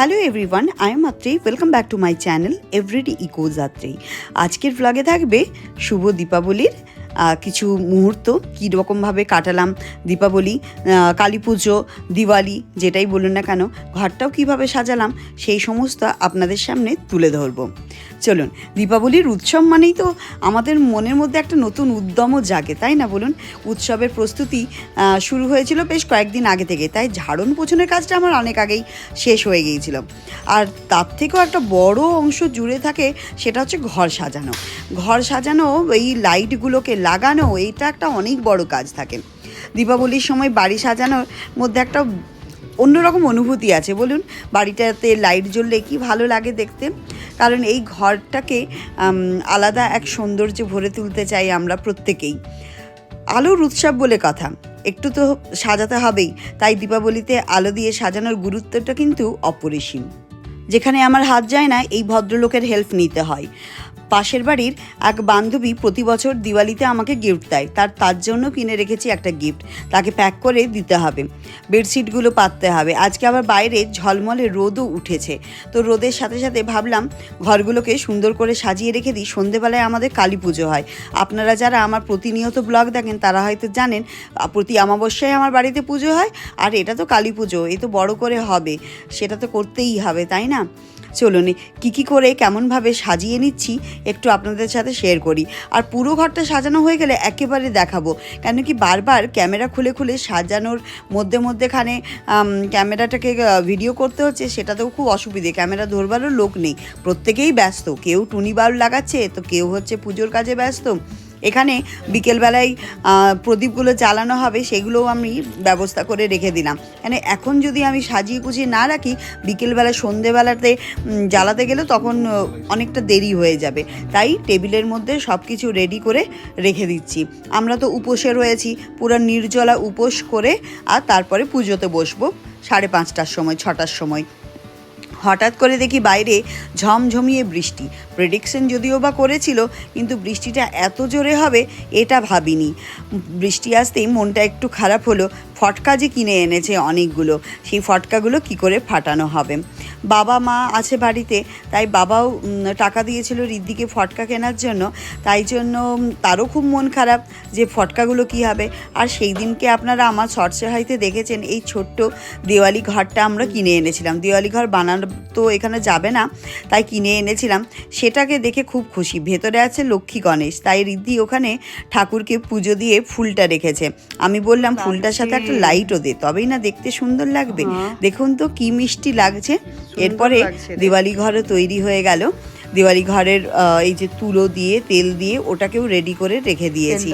Hello everyone I am Atrei welcome back to my channel everyday eco Jatri আজকের ব্লগে থাকবে শুভ দীপাবলির কিছু মুহূর্ত কী রকমভাবে কাটালাম দীপাবলি কালী পুজো, দিওয়ালি, যেটাই বলুন না কেন, ঘরটাও কীভাবে সাজালাম, সেই সমস্ত আপনাদের সামনে তুলে ধরবো। চলুন, দীপাবলির উৎসব মানেই তো আমাদের মনের মধ্যে একটা নতুন উদ্যমও জাগে, তাই না বলুন? উৎসবের প্রস্তুতি শুরু হয়েছিল বেশ কয়েকদিন আগে থেকে, তাই ঝাড়ন পোছনের কাজটা আমার অনেক আগেই শেষ হয়ে গিয়েছিল। আর তার থেকেও একটা বড় অংশ জুড়ে থাকে, সেটা হচ্ছে ঘর সাজানো। ঘর সাজানো, এই লাইটগুলোকে লাগানো, এইটা একটা অনেক বড় কাজ থাকে। দীপাবলির সময় বাড়ি সাজানোর মধ্যে একটা অন্যরকম অনুভূতি আছে। বলুন, বাড়িটাতে লাইট জ্বললে কি ভালো লাগে দেখতে? কারণ এই ঘরটাকে আলাদা এক সৌন্দর্য ভরে তুলতে চাই আমরা প্রত্যেকেই। আলোর উৎসব বলে কথা। একটু তো সাজাতে হবেই। তাই দীপাবলিতে আলো দিয়ে সাজানোর গুরুত্বটা কিন্তু অপরিসীম। যেখানে আমার হাত যায় না, এই ভদ্রলোকের হেল্প নিতে হয়। পাশের বাড়ির এক বান্ধবী প্রতি বছর দিওয়ালিতে আমাকে গিফট দেয়। তার তার জন্য কিনে রেখেছি একটা গিফট। তাকে প্যাক করে দিতে হবে। বেডশিটগুলো পাততে হবে। আজকে আবার বাইরে ঝলমলে রোদও উঠেছে। তো রোদের সাথে সাথে ভাবলাম, ঘরগুলোকে সুন্দর করে সাজিয়ে রেখে দিই। সন্ধেবেলায় আমাদের কালী পুজো হয়। আপনারা যারা আমার প্রতিনিয়ত ব্লগ দেখেন, তারা হয়তো জানেন, প্রতি অমাবস্যায় আমার বাড়িতে পুজো হয়। আর এটা তো কালী পুজো। এ তো বড় করে হবে। সেটা তো করতেই হবে, তাই না? চলুন, কী কী করে কেমনভাবে সাজিয়ে নিচ্ছি একটু আপনাদের সাথে শেয়ার করি। আর পুরো ঘরটা সাজানো হয়ে গেলে একেবারে দেখাবো, কেন কি বারবার ক্যামেরা খুলে খুলে সাজানোর মধ্যে মধ্যেখানে ক্যামেরাটাকে ভিডিও করতে হচ্ছে, সেটাতেও খুব অসুবিধে। ক্যামেরা ধরবারও লোক নেই, প্রত্যেকেই ব্যস্ত, কেউ টুনি বাল্ব লাগাচ্ছে, তো কেউ হচ্ছে পুজোর কাজে ব্যস্ত। এখানে বিকেলবেলায় প্রদীপগুলো জ্বালানো হবে, সেগুলোও আমি ব্যবস্থা করে রেখে দিলাম। মানে এখন যদি আমি সাজিয়ে গুছিয়ে না রাখি, বিকেলবেলা, সন্ধেবেলাতে জ্বালাতে গেলে তখন অনেকটা দেরি হয়ে যাবে। তাই টেবিলের মধ্যে সব কিছু রেডি করে রেখে দিচ্ছি। আমরা তো উপোসে রয়েছি, পুরো নির্জলা উপোস করে, আর তারপরে পুজোতে বসবো, সাড়ে পাঁচটার সময়, ছটার সময়। হঠাৎ করে দেখি বাইরে ঝমঝমিয়ে বৃষ্টি। প্রেডিকশন যদিও বা করেছিল, কিন্তু বৃষ্টিটা এত জোরে হবে এটা ভাবিনি। বৃষ্টি আসতেই মনটা একটু খারাপ হলো। ফটকা যে কিনে এনেছে অনেকগুলো, সেই ফটকাগুলো কি করে ফাটানো হবে? বাবা মা আছে বাড়িতে, তাই বাবাও টাকা দিয়েছিল রিদ্দিকে ফটকা কেনার জন্য। তাই জন্য তারও খুব মন খারাপ যে ফটকাগুলো কি হবে। আর সেই দিনকে আপনারা আমার শর্টসে হয়তো দেখেছেন, এই ছোট্ট দেওয়ালি ঘরটা আমরা কিনে এনেছিলাম। দেওয়ালি ঘর বানানো তো এখানে যাবে না, তাই কিনে এনেছিলাম। সেটাকে দেখে খুব খুশি। ভেতরে আছে লক্ষ্মী গণেশ তাই রিদ্ধি ওখানে ঠাকুরকে পুজো দিয়ে ফুলটা রেখেছে। আমি বললাম ফুলটার সাথে একটা লাইটও দে তবেই না দেখতে সুন্দর লাগবে। দেখুন তো কি মিষ্টি লাগছে। এরপরে দিওয়ালি ঘরও তৈরি হয়ে গেল। দিওয়ালি ঘরের এই যে তুলো দিয়ে তেল দিয়ে ওটাকেও রেডি করে রেখে দিয়েছি।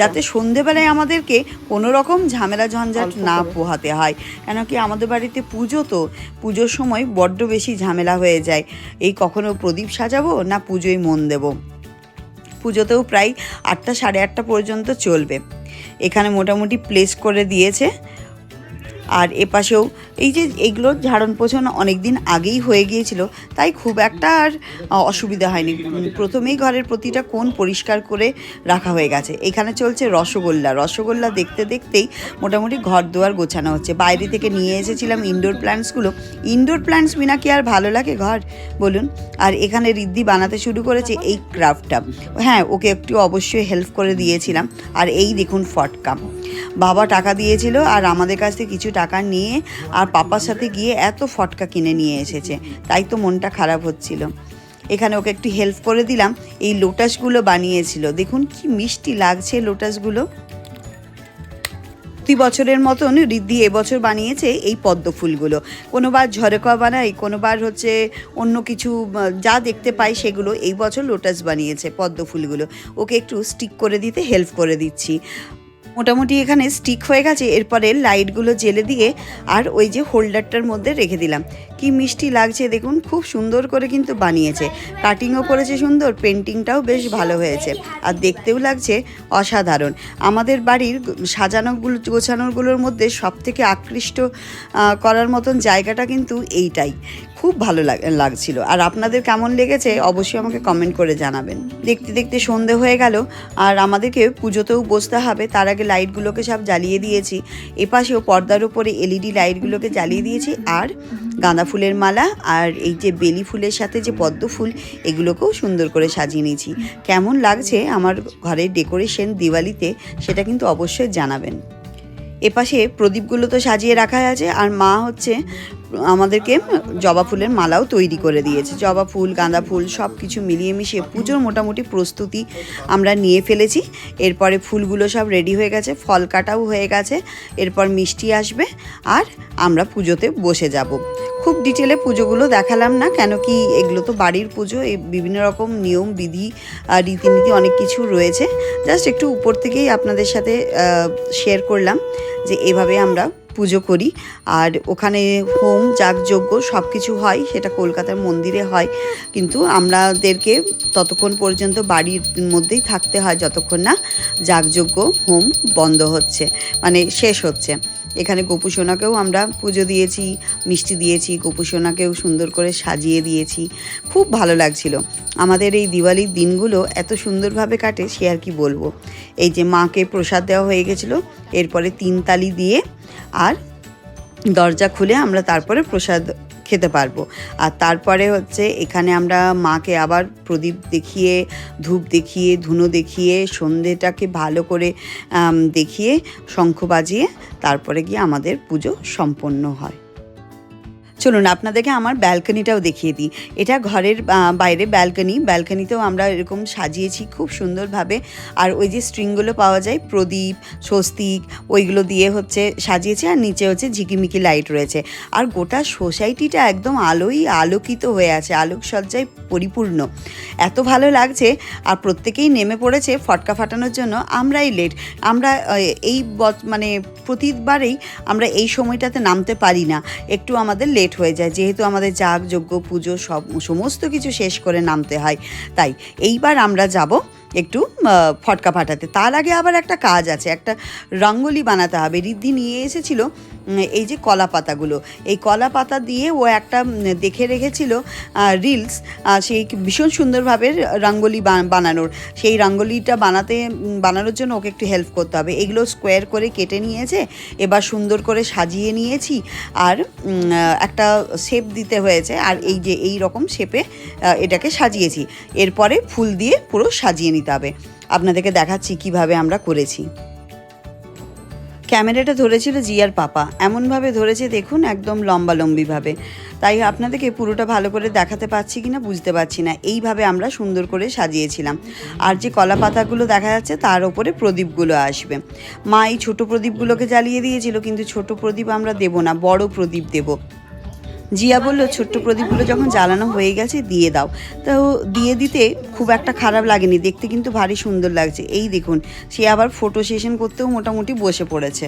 যাতে সন্ধেবেলায় আমাদেরকে কোনো রকম ঝামেলা ঝঞ্ঝাট না পোহাতে হয়। কেন কি আমাদের বাড়িতে পুজো তো পুজোর সময় বড্ড বেশি ঝামেলা হয়ে যায়। এই কখনো প্রদীপ সাজাবো না পুজোয় মন দেবো। পুজোতেও প্রায় আটটা সাড়ে আটটা পর্যন্ত চলবে। এখানে মোটামুটি প্লেস করে দিয়েছে। আর এপাশেও এই যে এইগুলো ঝাড়ন পোছন অনেক দিন আগেই হয়ে গিয়েছিল, তাই খুব একটা আর অসুবিধা হয়নি। প্রথমেই ঘরের প্রতিটা কোণ পরিষ্কার করে রাখা হয়ে গেছে। এখানে চলছে রসগোল্লা। রসগোল্লা দেখতে দেখতেই মোটামুটি ঘর দুয়ার গোছানো হচ্ছে। বাইরে থেকে নিয়ে এসেছিলাম ইনডোর প্ল্যান্টসগুলো ইনডোর প্ল্যান্টস বিনা কি আর ভালো লাগে ঘর? বলুন। আর এখানে রিদ্ধি বানাতে শুরু করেছে এই ক্রাফটটা হ্যাঁ ওকে একটু অবশ্যই হেল্প করে দিয়েছিলাম। আর এই দেখুন ফটকা। বাবা টাকা দিয়েছিল আর আমাদের কাছ থেকে কিছু টাকা নিয়ে আর পাপার সাথে গিয়ে এত ফটকা কিনে নিয়ে এসেছে, তাই তো মনটা খারাপ হচ্ছিল। এখানে ওকে একটু হেল্প করে দিলাম, এই লোটাসগুলো বানিয়েছিল। দেখুন কি মিষ্টি লাগছে লোটাসগুলো। প্রতি বছরের মতন রিদ্ধি এবছর বানিয়েছে এই পদ্ম ফুলগুলো। কোনোবার ঝরেকা বানাই কোনোবার হচ্ছে অন্য কিছু, যা দেখতে পাই সেগুলো এই বছর লোটাস বানিয়েছে পদ্ম ফুলগুলো। ওকে একটু স্টিক করে দিতে হেল্প করে দিচ্ছি। মোটামুটি এখানে স্টিক হয়ে গেছে, এরপরে লাইটগুলো জেলে দিয়ে আর ওই যে হোল্ডারটার মধ্যে রেখে দিলাম। কি মিষ্টি লাগছে দেখুন, খুব সুন্দর করে কিন্তু বানিয়েছে। কাটিংও করেছে সুন্দর পেন্টিংটাও বেশ ভালো হয়েছে। আর দেখতেও লাগছে অসাধারণ। আমাদের বাড়ির সাজানোগুলো গোছানোগুলোর মধ্যে সব থেকে আকৃষ্ট করার মতন জায়গাটা কিন্তু এইটাই। খুব ভালো লাগ- লাগছিল। আর আপনাদের কেমন লেগেছে অবশ্যই আমাকে কমেন্ট করে জানাবেন। দেখতে দেখতে সন্ধে হয়ে গেল, আর আমাদেরকে পুজোতেও বসতে হবে। তার আগে লাইটগুলোকে সব জ্বালিয়ে দিয়েছি। এপাশেও পর্দার উপরে এলইডি লাইটগুলোকে জ্বালিয়ে দিয়েছি। আর গাঁদা ফুলের মালা আর এই যে বেলি ফুলের সাথে যে পদ্ম ফুল, এগুলোকেও সুন্দর করে সাজিয়ে নিয়েছি। কেমন লাগছে আমার ঘরের ডেকোরেশন দিওয়ালিতে, সেটা কিন্তু অবশ্যই জানাবেন। এপাশে প্রদীপগুলো তো সাজিয়ে রাখা আছে। আর মা হচ্ছে আমাদেরকে জবা ফুলের মালাও তৈরি করে দিয়েছে। জবা ফুল, গাঁদা ফুল সব কিছু মিলিয়ে মিশিয়ে পুজোর মোটামুটি প্রস্তুতি আমরা নিয়ে ফেলেছি। এরপরে ফুলগুলো সব রেডি হয়ে গেছে, ফল কাটাও হয়ে গেছে, এরপর মিষ্টি আসবে আর আমরা পুজোতে বসে যাব। খুব ডিটেলে পুজোগুলো দেখালাম না, কেন কি এগুলো তো বাড়ির পুজো, এই বিভিন্ন রকম নিয়ম, বিধি রীতিনীতি অনেক কিছু রয়েছে। জাস্ট একটু উপর থেকেই আপনাদের সাথে শেয়ার করলাম যে এভাবে আমরা পুজো করি। আর ওখানে হোম, যাগযজ্ঞ সব কিছু হয়, সেটা কলকাতার মন্দিরে হয়। কিন্তু আমাদেরকে ততক্ষণ পর্যন্ত বাড়ির মধ্যেই থাকতে হয়, যতক্ষণ না যাগযজ্ঞ, হোম বন্ধ হচ্ছে মানে শেষ হচ্ছে। এখানে গোপুসোনাকেও আমরা পুজো দিয়েছি, মিষ্টি দিয়েছি, গোপুসোনাকেও সুন্দর করে সাজিয়ে দিয়েছি। খুব ভালো লাগছিল। আমাদের এই দিওয়ালির দিনগুলো এত সুন্দরভাবে কাটে, সে আর কি বলব। এই যে মাকে প্রসাদ দেওয়া হয়ে গেছিল, এরপরে তিন তালি দিয়ে আর দরজা খুলে আমরা তারপরে প্রসাদ খেতে পারব। আর তারপরে হচ্ছে এখানে আমরা মাকে আবার প্রদীপ দেখিয়ে, ধূপ দেখিয়ে, ধুনো দেখিয়ে, সন্ধেটাকে ভালো করে দেখিয়ে, শঙ্খ বাজিয়ে তারপরে গিয়ে আমাদের পুজো সম্পন্ন হয়। চলুন আপনাদেরকে আমার ব্যালকনিটাও দেখিয়ে দিই। এটা ঘরের বাইরে ব্যালকনি। ব্যালকনিতেও আমরা এরকম সাজিয়েছি খুব সুন্দরভাবে। আর ওই যে স্ট্রিংগুলো পাওয়া যায়, প্রদীপ, স্বস্তিক, ওইগুলো দিয়ে হচ্ছে সাজিয়েছি আর নিচে হচ্ছে ঝিকিমিকি লাইট রয়েছে। আর গোটা সোসাইটিটা একদম আলোই আলোকিত হয়ে আছে, আলোকসজ্জায় পরিপূর্ণ। এত ভালো লাগছে আর প্রত্যেকেই নেমে পড়েছে ফটকা ফাটানোর জন্য। আমরাই লেট আমরা এই মানে প্রতিবারেই আমরা এই সময়টাতে নামতে পারি না। একটু আমাদের লেট হয়ে যায়। যেহেতু আমাদের যাগ যজ্ঞ পুজো সব, সমস্ত কিছু শেষ করে নামতে হয়। তাই এইবার আমরা যাব একটু ফটকা ফাটাতে। তার আগে আবার একটা কাজ আছে, একটা রঙ্গোলি বানাতে হবে। রিদ্ধি নিয়ে এসেছিল এই যে কলা পাতাগুলো। এই কলা পাতা দিয়ে ও একটা দেখে রেখেছিল রিলস সেই ভীষণ সুন্দরভাবে রঙ্গোলি বানানোর। সেই রঙ্গোলিটা বানাতে বানানোর জন্য ওকে একটু হেল্প করতে হবে। এগুলো স্কোয়ার করে কেটে নিয়েছে, এবার সুন্দর করে সাজিয়ে নিয়েছি। আর একটা শেপ দিতে হয়েছে, আর এই যে এই রকম শেপে এটাকে সাজিয়েছি। এরপরে ফুল দিয়ে পুরো সাজিয়ে নিতে হবে। আপনাদেরকে দেখাচ্ছি কীভাবে আমরা করেছি। ক্যামেরাটা ধরেছিল জিয়ার পাপা। এমনভাবে ধরেছে দেখুন, একদম লম্বা লম্বিভাবে তাই আপনাদেরকে পুরোটা ভালো করে দেখাতে পাচ্ছি কি না বুঝতে পারছি না। এইভাবে আমরা সুন্দর করে সাজিয়েছিলাম। আর যে কলা পাতাগুলো দেখা যাচ্ছে, তার ওপরে প্রদীপগুলো আসবে। মা এই ছোটো প্রদীপগুলোকে জ্বালিয়ে দিয়েছিল, কিন্তু ছোট প্রদীপ আমরা দেব না, বড় প্রদীপ দেবো। জিয়া বলল ছোট্ট প্রদীপগুলো যখন জ্বালানো হয়ে গেছে দিয়ে দাও। তো দিয়ে দিতে খুব একটা খারাপ লাগেনি দেখতে কিন্তু ভারী সুন্দর লাগছে। এই দেখুন সে আবার ফটো সেশন করতেও মোটামুটি বসে পড়েছে।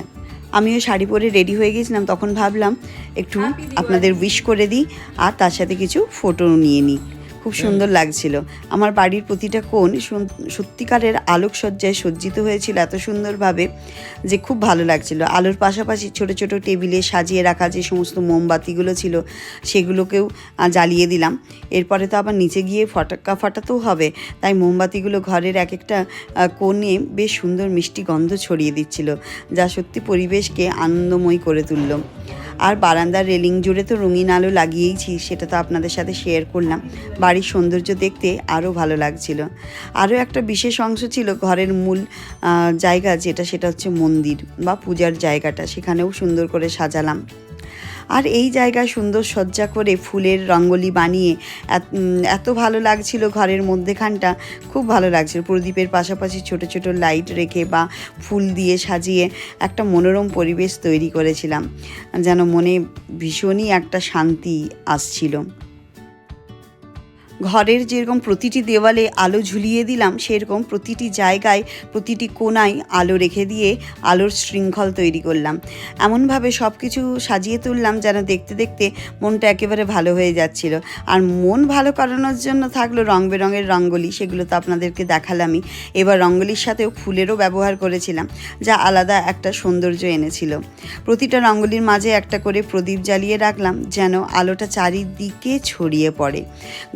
আমিও শাড়ি পরে রেডি হয়ে গেছিলাম তখন ভাবলাম একটু আপনাদের উইশ করে দিই আর তার সাথে কিছু ফটো নিয়ে নিই। খুব সুন্দর লাগছিল। আমার বাড়ির প্রতিটা কোণ সত্যিকারের আলোকসজ্জায় সজ্জিত হয়েছিল এত সুন্দরভাবে যে খুব ভালো লাগছিল। আলোর পাশাপাশি ছোট ছোট টেবিলে সাজিয়ে রাখা যে সমস্ত মোমবাতিগুলো ছিল সেগুলোকেও জ্বালিয়ে দিলাম। এরপরে তো আবার নিচে গিয়ে ফটাক্কা ফাটাতেও হবে। তাই মোমবাতিগুলো ঘরের এক একটা কোণে বেশ সুন্দর মিষ্টি গন্ধ ছড়িয়ে দিচ্ছিল যা সত্যি পরিবেশকে আনন্দময় করে তুললো। আর বারান্দার রেলিং জুড়ে তো রঙিন আলো লাগিয়েইছি, সেটা তো আপনাদের সাথে শেয়ার করলাম। বাড়ির সৌন্দর্য দেখতে আরও ভালো লাগছিল। আরও একটা বিশেষ অংশ ছিল ঘরের মূল জায়গা, যেটা সেটা হচ্ছে মন্দির বা পূজার জায়গাটা, সেখানেও সুন্দর করে সাজালাম। আর এই জায়গায় সুন্দর সজ্জা করে ফুলের রঙ্গলি বানিয়ে এত- এত ভালো লাগছিল ঘরের মধ্যেখানটা। খুব ভালো লাগছিল। প্রদীপের পাশাপাশি ছোট ছোট লাইট রেখে বা ফুল দিয়ে সাজিয়ে একটা মনোরম পরিবেশ তৈরি করেছিলাম। যেন মনে ভীষণই একটা শান্তি আসছিল। ঘরের যেরকম প্রতিটি দেওয়ালে আলো ঝুলিয়ে দিলাম, সেরকম প্রতিটি জায়গায়, প্রতিটি কোনায় আলো রেখে দিয়ে আলোর শৃঙ্খল তৈরি করলাম। এমনভাবে সব কিছু সাজিয়ে তুললাম যেন দেখতে দেখতে মনটা একেবারে ভালো হয়ে যাচ্ছিল। আর মন ভালো করানোর জন্য থাকল রং বেরঙের রঙ্গোলি, সেগুলো তো আপনাদেরকে দেখালামই। এবার রঙ্গোলির সাথেও ফুলেরও ব্যবহার করেছিলাম, যা আলাদা একটা সৌন্দর্য এনেছিল। প্রতিটা রঙ্গোলির মাঝে একটা করে প্রদীপ জ্বালিয়ে রাখলাম, যেন আলোটা চারিদিকে ছড়িয়ে পড়ে।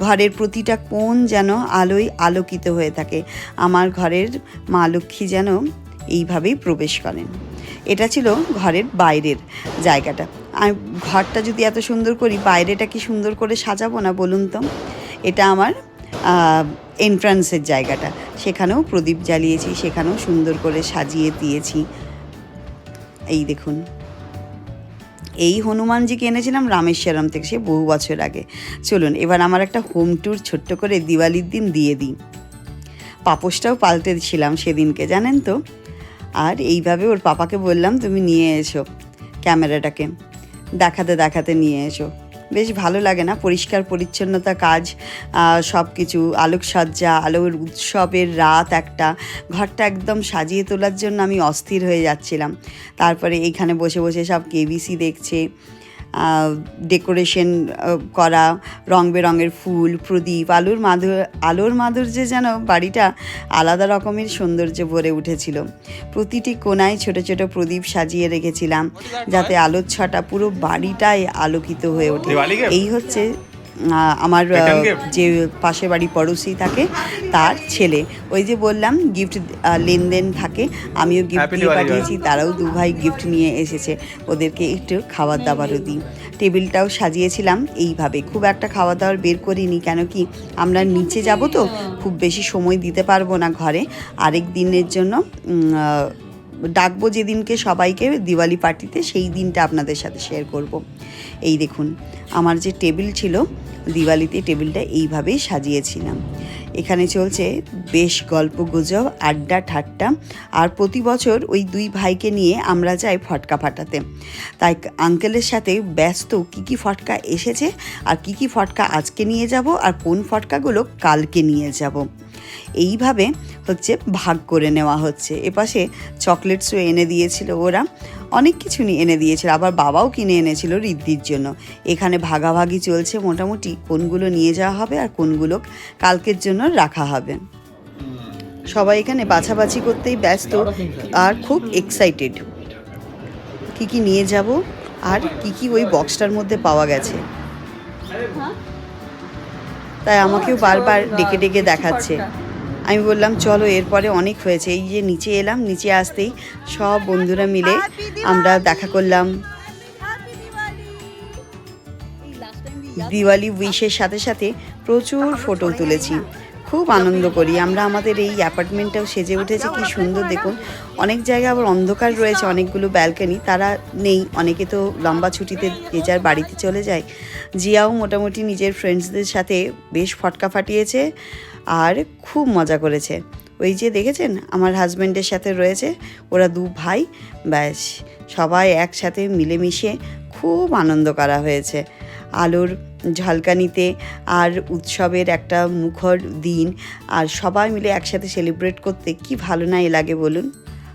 ঘরের প্রতিটা কোণ যেন আলোয় আলোকিত হয়ে থাকে। আমার ঘরের মা লক্ষ্মী যেন এইভাবেই প্রবেশ করেন। এটা ছিল ঘরের বাইরের জায়গাটা। আর ঘরটা যদি এত সুন্দর করি, বাইরেটা কি সুন্দর করে সাজাবো না বলুন তো? এটা আমার এন্ট্রান্সের জায়গাটা। সেখানেও প্রদীপ জ্বালিয়েছি, সেখানেও সুন্দর করে সাজিয়ে দিয়েছি। এই দেখুন। এই হনুমানজিকে এনেছিলাম রামেশ্বরম থেকে, সে বহু বছর আগে। চলুন, এবার আমার একটা হোম ট্যুর ছোট্ট করে দিওয়ালির দিন দিয়ে দিই। পাপোসটাও পাল্টে ছিলাম সেদিনকে, জানেন তো? আর এইভাবে ওর পাপাকে বললাম, তুমি নিয়ে এসো ক্যামেরাটাকে। দেখাতে দেখাতে নিয়ে এসো। বেশ ভালো লাগে না। পরিষ্কার, পরিচ্ছন্নতা কাজ সব কিছু আলোকসজ্জা, আলোর উৎসবের রাত একটা। ঘরটা একদম সাজিয়ে তোলার জন্য আমি অস্থির হয়ে যাচ্ছিলাম। তারপরে এইখানে বসে বসে সব কেবিসি দেখছে। ডেকোরেশন করা রং বেরঙের ফুল প্রদীপ আলোর মাধুর আলোর মাধুর্যে যেন বাড়িটা আলাদা রকমের সৌন্দর্য ভরে উঠেছিল। প্রতিটি কোনায় ছোট ছোট প্রদীপ সাজিয়ে রেখেছিলাম যাতে আলোর ছটা পুরো বাড়িটাই আলোকিত হয়ে ওঠে। এই হচ্ছে আমার যে পাশে বাড়ি পড়োশি থাকে তার ছেলে। ওই যে বললাম গিফট লেনদেন থাকে আমিও গিফট দিয়ে পাঠিয়েছি তারাও দু ভাই গিফট নিয়ে এসেছে। ওদেরকে একটু খাবার দাবারও দিই। টেবিলটাও সাজিয়েছিলাম এইভাবে। খুব একটা খাবার দাবার বের করিনি কেন কি আমরা নিচে যাব তো খুব বেশি সময় দিতে পারব না ঘরে। আরেক দিনের জন্য ডাকবো যেদিনকে সবাইকে দিওয়ালি পার্টিতে, সেই দিনটা আপনাদের সাথে শেয়ার করব। এই দেখুন, আমার যে টেবিল ছিল, দিওয়ালিতে টেবিলটা এইভাবেই সাজিয়েছিলাম। এখানে চলছে বেশ গল্প গুজব, আড্ডা, ঠাট্টা। আর প্রতি বছর ওই দুই ভাইকে নিয়ে আমরা যাই ফটকা ফাটাতে। তাই আঙ্কেলের সাথে ব্যস্ত কী কী ফটকা এসেছে, আর কী কী ফটকা আজকে নিয়ে যাব, আর কোন ফটকাগুলো কালকে নিয়ে যাব। এইভাবে হচ্ছে ভাগ করে নেওয়া হচ্ছে। এপাশে চকলেটসও এনে দিয়েছিল ওরা। অনেক কিছু নিয়ে এনে দিয়েছিল। আবার বাবাও কিনে এনেছিল রিদ্ধির জন্য। এখানে ভাগাভাগি চলছে মোটামুটি কোনগুলো নিয়ে যাওয়া হবে আর কোনগুলো কালকের জন্য রাখা হবে। সবাই এখানে বাছাবাছি করতেই ব্যস্ত আর খুব এক্সাইটেড কি কি নিয়ে যাব আর কি কি ওই বক্সটার মধ্যে পাওয়া গেছে? তাই আমাকেও বারবার ডেকে ডেকে দেখাচ্ছে। আমি বললাম চলো এরপরে অনেক হয়েছে। এই যে নিচে এলাম নিচে আসতেই সব বন্ধুরা মিলে আমরা দেখা করলাম। দিওয়ালি উইশের সাথে সাথে প্রচুর ফটো তুলেছি। খুব আনন্দ করি। আমরা আমাদের এই অ্যাপার্টমেন্টটাও সেজে উঠেছে, কি সুন্দর দেখুন। অনেক জায়গায় আবার অন্ধকার রয়েছে, অনেকগুলো ব্যালকনি। তারা নেই, অনেকে তো লম্বা ছুটিতে যে যার বাড়িতে চলে যায়। জিয়াও মোটামুটি নিজের ফ্রেন্ডসদের সাথে বেশ ফটকা ফাটিয়েছে আর খুব মজা করেছে। ওই যে দেখেছেন, আমার হাজব্যান্ডের সাথে রয়েছে, ওরা দু ভাই, ব্যাস, সবাই একসাথে মিলেমিশে খুব আনন্দ করা হয়েছে। আলোর ঝলকানিতে আর উৎসবের একটা মুখর দিন। আর সবাই মিলে একসাথে সেলিব্রেট করতে কি ভালো না এ লাগে বলুন?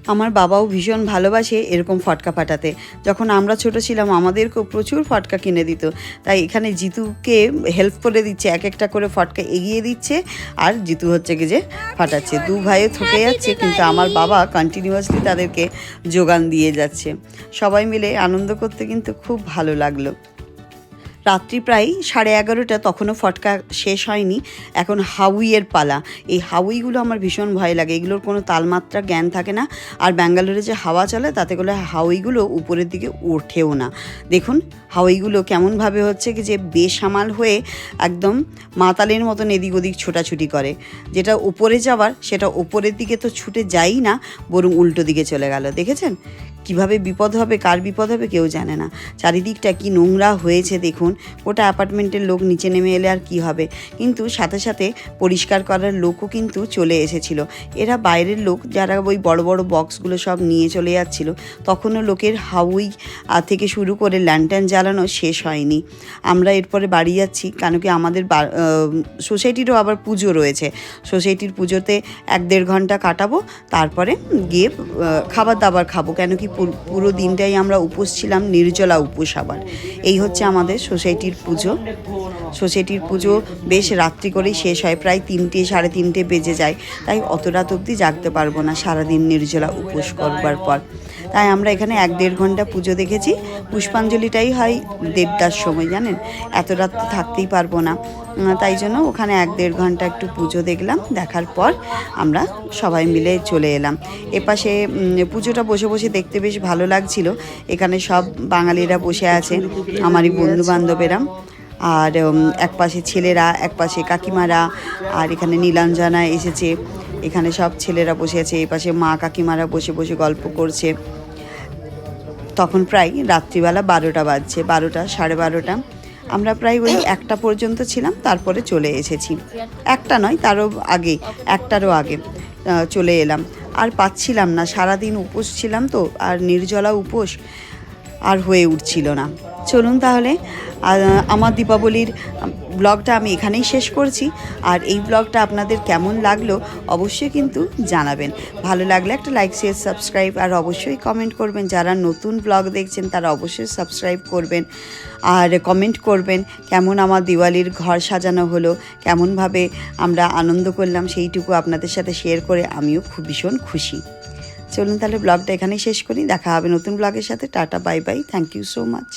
আমার বাবাও ভীষণ ভালোবাসে এরকম ফটকা ফাটাতে। যখন আমরা ছোট ছিলাম, আমাদেরকেও প্রচুর ফটকা কিনে দিত। তাই এখানে জিতুকে হেল্প করে দিচ্ছে, এক একটা করে ফটকা এগিয়ে দিচ্ছে। আর জিতু হচ্ছে কি যে ফাটাচ্ছে। দু ভাইও থকে যাচ্ছে, কিন্তু আমার বাবা কন্টিনিউয়াসলি তাদেরকে যোগান দিয়ে যাচ্ছে। সবাই মিলে আনন্দ করতে কিন্তু খুব ভালো লাগল। রাত্রি প্রায় সাড়ে এগারোটা, তখনও ফটকা শেষ হয়নি। এখন হাউইয়ের পালা। এই হাউইগুলো আমার ভীষণ ভয় লাগে। এগুলোর কোনো তালমাত্রা জ্ঞান থাকে না। আর ব্যাঙ্গালোরে যে হাওয়া চলে, তাতে করে হাউইগুলো উপরের দিকে ওঠেও না। দেখুন, হাউইগুলো কেমনভাবে হচ্ছে কি যে বেসামাল হয়ে একদম মাতালের মতন এদিক ওদিক ছোটাছুটি করে। যেটা উপরে যাওয়ার, সেটা উপরের দিকে তো ছুটে যাই না, বরং উল্টো দিকে চলে গেল। দেখেছেন? কীভাবে বিপদ হবে, কার বিপদ হবে কেউ জানে না। চারিদিকটা কি নোংরা হয়েছে দেখুন। ওটা অ্যাপার্টমেন্টের লোক নিচে নেমে এলে আর কি হবে? কিন্তু সাথে সাথে পরিষ্কার করার লোকও কিন্তু চলে এসেছিল। এরা বাইরের লোক যারা ওই বড় বড় বক্সগুলো সব নিয়ে চলে যাচ্ছিল। তখনও লোকের হাউই থেকে শুরু করে ল্যান্টার্ন জ্বালানো শেষ হয়নি। আমরা এরপরে বাড়ি যাচ্ছি। কেন কি আমাদের সোসাইটিরও আবার পুজো রয়েছে। সোসাইটির পুজোতে এক দেড় ঘণ্টা কাটাবো, তারপরে গিয়ে খাবার দাবার খাব। কেন কি পুর- দিনটাই আমরা উপোস ছিলাম, নির্জলা উপোস আবার। এই হচ্ছে আমাদের সোসাইটির পুজো। সোসাইটির পুজো বেশ রাত্রি করেই শেষ হয়, প্রায় তিনটে, সাড়ে তিনটে বেজে যায়। তাই অত রাত অবধি জাগতে পারব না সারাদিন নির্জলা উপোস করবার পর। তাই আমরা এখানে এক দেড় ঘণ্টা পুজো দেখেছি। পুষ্পাঞ্জলিটাই হয় দেড়টার সময়, জানেন? এত রাত থাকতেই পারব না। তাই জন্য ওখানে এক দেড় ঘণ্টা একটু পুজো দেখলাম। দেখার পর আমরা সবাই মিলে চলে এলাম। এপাশে পুজোটা বসে বসে দেখতে বেশ ভালো লাগছিল। এখানে সব বাঙালিরা বসে আছে, আমারই বন্ধু বান্ধবেরা আর এক পাশে ছেলেরা এক পাশে কাকিমারা, আর এখানে নীলাঞ্জনা এসেছে। এখানে সব ছেলেরা বসে আছে এই পাশে মা কাকিমারা বসে বসে গল্প করছে। তখন প্রায় রাত্রিবেলা বারোটা বাজছে, বারোটা, সাড়ে বারোটা। আমরা প্রায় ওই একটা পর্যন্ত ছিলাম, তারপরে চলে এসেছি। একটা নয়, তারও আগে, একটারও আগে চলে এলাম। আর পাচ্ছিলাম না, সারাদিন উপোস ছিলাম তো, আর নির্জলা উপোস আর হয়ে উঠছিল না। চলুন তাহলে আমার দীপাবলির ব্লগটা আমি এখানেই শেষ করছি। আর এই ব্লগটা আপনাদের কেমন লাগল অবশ্যই কিন্তু জানাবেন। ভালো লাগলে একটা লাইক শেয়ার সাবস্ক্রাইব আর অবশ্যই কমেন্ট করবেন। যারা নতুন ব্লগ দেখছেন, তারা অবশ্যই সাবস্ক্রাইব করবেন আর কমেন্ট করবেন কেমন আমার দিওয়ালির ঘর সাজানো হলো, কেমনভাবে আমরা আনন্দ করলাম, সেইটুকু আপনাদের সাথে শেয়ার করে আমিও খুব ভীষণ খুশি। চলুন তাহলে ব্লগটা এখানেই শেষ করি। দেখা হবে নতুন ব্লগের সাথে। Tata bye bye thank you so much